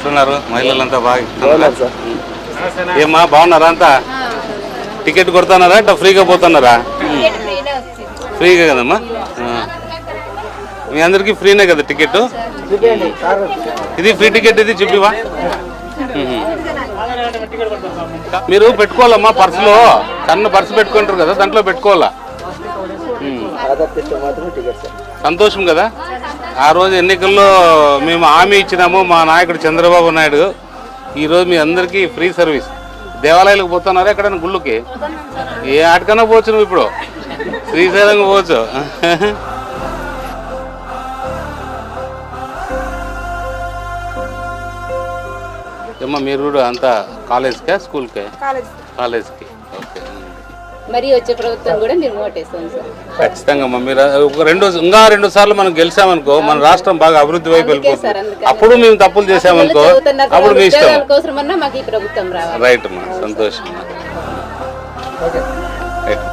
ఎట్లున్నారు మహిళలంతా బాగా. ఏమ్మా బాగున్నారా అంతా? టికెట్ కొడుతున్నారా ఇట్లా ఫ్రీగా పోతున్నారా? ఫ్రీగా కదమ్మా. మీ అందరికీ ఫ్రీనే కదా టికెట్ ఇది ఫ్రీ టికెట్ ఇది చూపివా మ్మ్. మీరు పెట్టుకోవాలమ్మా పర్సులో. సన్న పర్సు పెట్టుకుంటారు కదా దాంట్లో పెట్టుకోవాలా? మాత్రమే టికెట్ సార్. సంతోషం కదా? ఆ రోజు ఎన్నికల్లో మేము హామీ ఇచ్చినాము మా నాయకుడు చంద్రబాబు నాయుడు. ఈరోజు మీ అందరికీ ఫ్రీ సర్వీస్. దేవాలయాలకు పోతున్నారా ఎక్కడైనా గుళ్ళకి? ఏ ఆటకన్నా పోవచ్చు నువ్వు ఇప్పుడు? శ్రీశైలంగా పోవచ్చు. ఏమ్మా మీరు కూడా అంతా కాలేజ్కా స్కూల్కే? కాలేజ్కి. ఓకే. మరి వచ్చే ప్రభుత్వం కూడా మీరు ఓటేస్తాం సార్. ఖచ్చితంగా మీరు రెండు ఇంకా రెండు సార్లు మనం గెలిచామనుకో మన రాష్ట్రం బాగా అభివృద్ధి వైపు వెళ్ళిపోతుంది. అప్పుడు మేము తప్పులు చేసామనుకో అప్పుడు మీ ఇష్టం. కోసమన్నా మాకు ఈ ప్రభుత్వం రావాలి. రైట్ అమ్మా. సంతోషం రైట్.